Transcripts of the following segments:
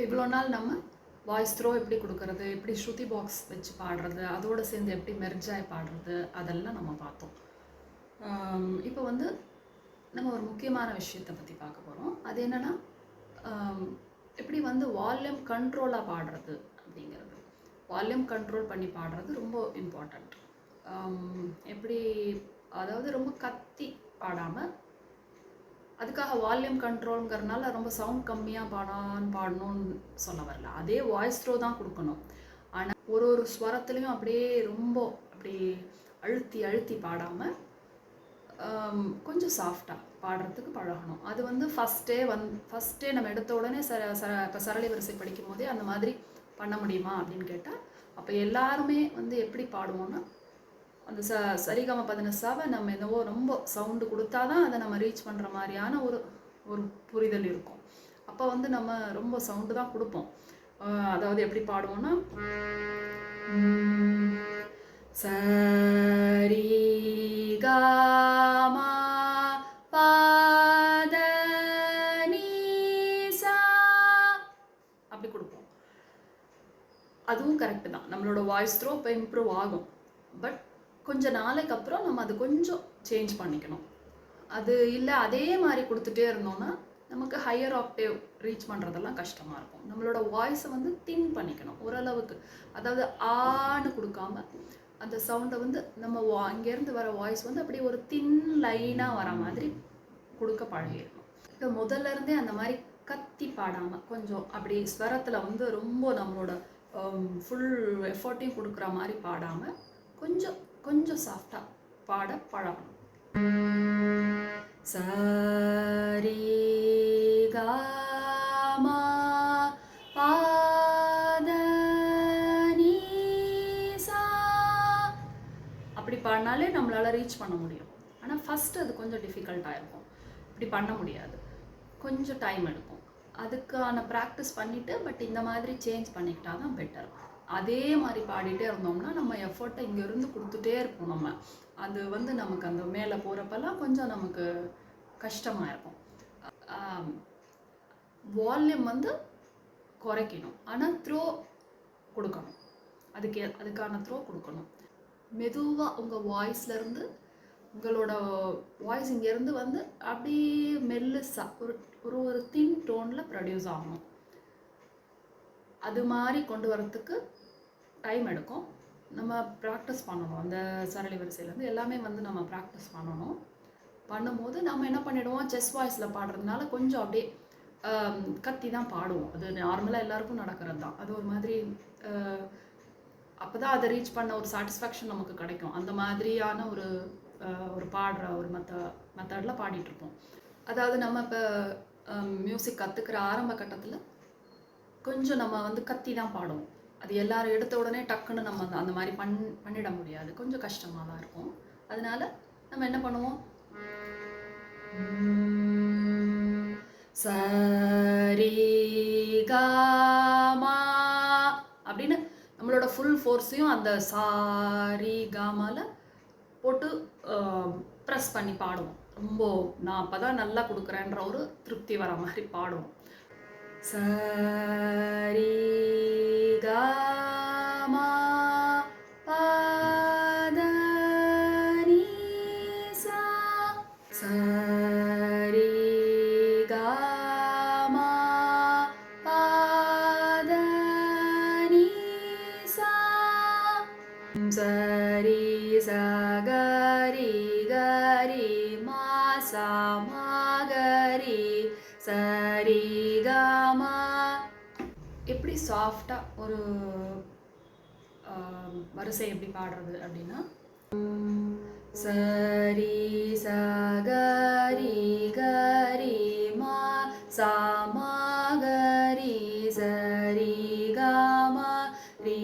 இப்போ இவ்வளோ நாள் நம்ம வாய்ஸ் த்ரோ எப்படி கொடுக்கறது எப்படி ஸ்ருதி பாக்ஸ் வச்சு பாடுறது அதோடு சேர்ந்து எப்படி மெர்ஜாய் பாடுறது அதெல்லாம் நம்ம பார்த்தோம். இப்போ வந்து நம்ம ஒரு முக்கியமான விஷயத்தை பற்றி பார்க்க போகிறோம் அது என்னென்னா எப்படி வந்து வால்யூம் கண்ட்ரோலாக பாடுறது அப்படிங்கிறது. வால்யூம் கண்ட்ரோல் பண்ணி பாடுறது ரொம்ப இம்பார்ட்டண்ட் எப்படி அதாவது ரொம்ப கத்தி பாடாமல் அதுக்காக வால்யூம் கண்ட்ரோலுங்கிறனால ரொம்ப சவுண்ட் கம்மியாக பாடான்னு பாடணும்னு சொல்ல வரல. அதே வாய்ஸ் த்ரோ தான் கொடுக்கணும். ஆனால் ஒரு ஒரு ஸ்வரத்துலேயும் அப்படியே ரொம்ப அப்படி அழுத்தி அழுத்தி பாடாமல் கொஞ்சம் சாஃப்டாக பாடுறதுக்கு பழகணும். அது வந்து ஃபஸ்ட்டே வந் ஃபஸ்ட்டே நம்ம எடுத்த உடனே சர சர இப்போ சரளி வரிசை படிக்கும் போதே அந்த மாதிரி பண்ண முடியுமா அப்படின்னு கேட்டால் அப்போ எல்லாருமே வந்து எப்படி பாடுவோம்னா அந்த ச சரிகம பதினசாவை நம்ம என்னவோ ரொம்ப சவுண்டு கொடுத்தா தான் அதை நம்ம ரீச் பண்ணுற மாதிரியான ஒரு ஒரு புரிதல் இருக்கும். அப்போ வந்து நம்ம ரொம்ப சவுண்டு தான் கொடுப்போம். அதாவது எப்படி பாடுவோம்னா சரி காமா பாத அப்படி கொடுப்போம். அதுவும் கரெக்டு தான். நம்மளோட வாய்ஸ் த்ரோ இப்போ இம்ப்ரூவ் ஆகும். பட் கொஞ்ச நாளைக்கு அப்புறம் நம்ம அது கொஞ்சம் சேஞ்ச் பண்ணிக்கணும். அது இல்லை அதே மாதிரி கொடுத்துட்டே இருந்தோம்னா நமக்கு ஹையர் ஆக்டேவ் ரீச் பண்ணுறதெல்லாம் கஷ்டமாக இருக்கும். நம்மளோட வாய்ஸை வந்து தின் பண்ணிக்கணும் ஓரளவுக்கு. அதாவது ஆன்னு கொடுக்காம அந்த சவுண்டை வந்து நம்ம வா இங்கேருந்து வர வாய்ஸ் வந்து அப்படியே ஒரு தின் லைனாக வர மாதிரி கொடுக்க பழகிடணும். இப்போ முதல்ல இருந்தே அந்த மாதிரி கத்தி பாடாமல் கொஞ்சம் அப்படி ஸ்வரத்தில் வந்து ரொம்ப நம்மளோட ஃபுல் எஃபர்ட்டையும் கொடுக்குற மாதிரி பாடாமல் கொஞ்சம் கொஞ்சம் சாஃப்டாக பாட பழகணும். சரி காமா அப்படி பாடினாலே நம்மளால் ரீச் பண்ண முடியும். ஆனால் ஃபஸ்ட்டு அது கொஞ்சம் டிஃபிகல்ட்டாக இருக்கும். இப்படி பண்ண முடியாது. கொஞ்சம் டைம் எடுக்கும். அதுக்கான ப்ராக்டிஸ் பண்ணிவிட்டு பட் இந்த மாதிரி சேஞ்ச் பண்ணிக்கிட்டா தான் பெட்டர் அதே மாதிரி பாடிட்டே இருந்தோம்னா நம்ம எஃபர்ட்டை இங்கேருந்து கொடுத்துட்டே இருப்போம் நம்ம. அது வந்து நமக்கு அந்த மேலே போகிறப்பெல்லாம் கொஞ்சம் நமக்கு கஷ்டமாக இருக்கும். வால்யூம் வந்து குறைக்கணும். ஆனால் த்ரோ கொடுக்கணும். அதுக்கு அதுக்கான த்ரோ கொடுக்கணும். மெதுவாக உங்கள் வாய்ஸ்லேருந்து உங்களோட வாய்ஸ் இங்கேருந்து வந்து அப்படியே மெல்லுசா ஒரு ஒரு ஒரு தின் டோனில் ப்ரொடியூஸ் ஆகணும். அது மாதிரி கொண்டு வரத்துக்கு டைம் எடுக்கும். நம்ம ப்ராக்டிஸ் பண்ணணும். அந்த சரளி வரிசையிலேருந்து எல்லாமே வந்து நம்ம ப்ராக்டிஸ் பண்ணணும். பண்ணும்போது நம்ம என்ன பண்ணிவிடுவோம் செஸ் வாய்ஸில் பாடுறதுனால கொஞ்சம் அப்படியே கத்தி தான் பாடுவோம். அது நார்மலாக எல்லாருக்கும் நடக்கிறது தான். அது ஒரு மாதிரி அப்போ தான் அதை ரீச் பண்ண ஒரு சாட்டிஸ்ஃபேக்ஷன் நமக்கு கிடைக்கும். அந்த மாதிரியான ஒரு ஒரு பாடுற ஒரு மெத்த மெத்தடில் பாடிட்டுருப்போம் அதாவது நம்ம இப்போ மியூசிக் கற்றுக்கிற ஆரம்ப கட்டத்தில் கொஞ்சம் நம்ம வந்து கத்தி தான் பாடுவோம். அது எல்லாரும் எடுத்த உடனே டக்குன்னு நம்ம அந்த- அந்த மாதிரி பண் பண்ணிட முடியாது. கொஞ்சம் கஷ்டமாக தான் இருக்கும். அதனால நம்ம என்ன பண்ணுவோம்? சரிகாமா அப்படின்னு நம்மளோட ஃபுல் ஃபோர்ஸையும் அந்த சாரி காமால போட்டு ப்ரெஸ் பண்ணி பாடுவோம். ரொம்ப நான் அப்போ தான் நல்லா கொடுக்குறேன்ற ஒரு திருப்தி வர மாதிரி பாடுவோம். சரி காமா சாமாகரி சரிகமா சரி கமா எப்படி சாஃப்டாக ஒரு வரிசை எப்படி பாடுறது அப்படின்னா சரி சகரி கரி மா சா மாகரி சரி கமா ரி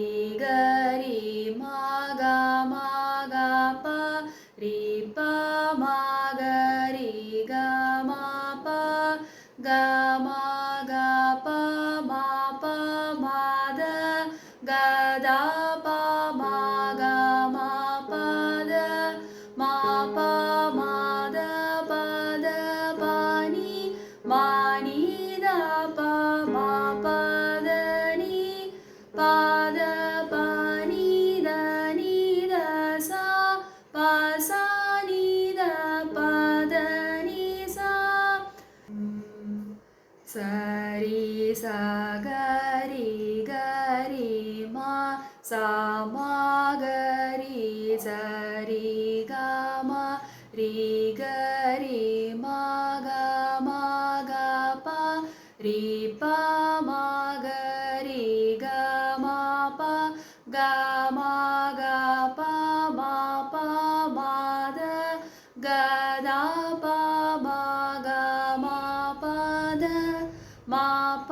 da സാമാഗരി സരി ഗമ മാഗ മാഗ പ രി പ മാഗരി ഗമ പ ഗ മാഗ പ മ പ മാദ ഗദ പ മാഗ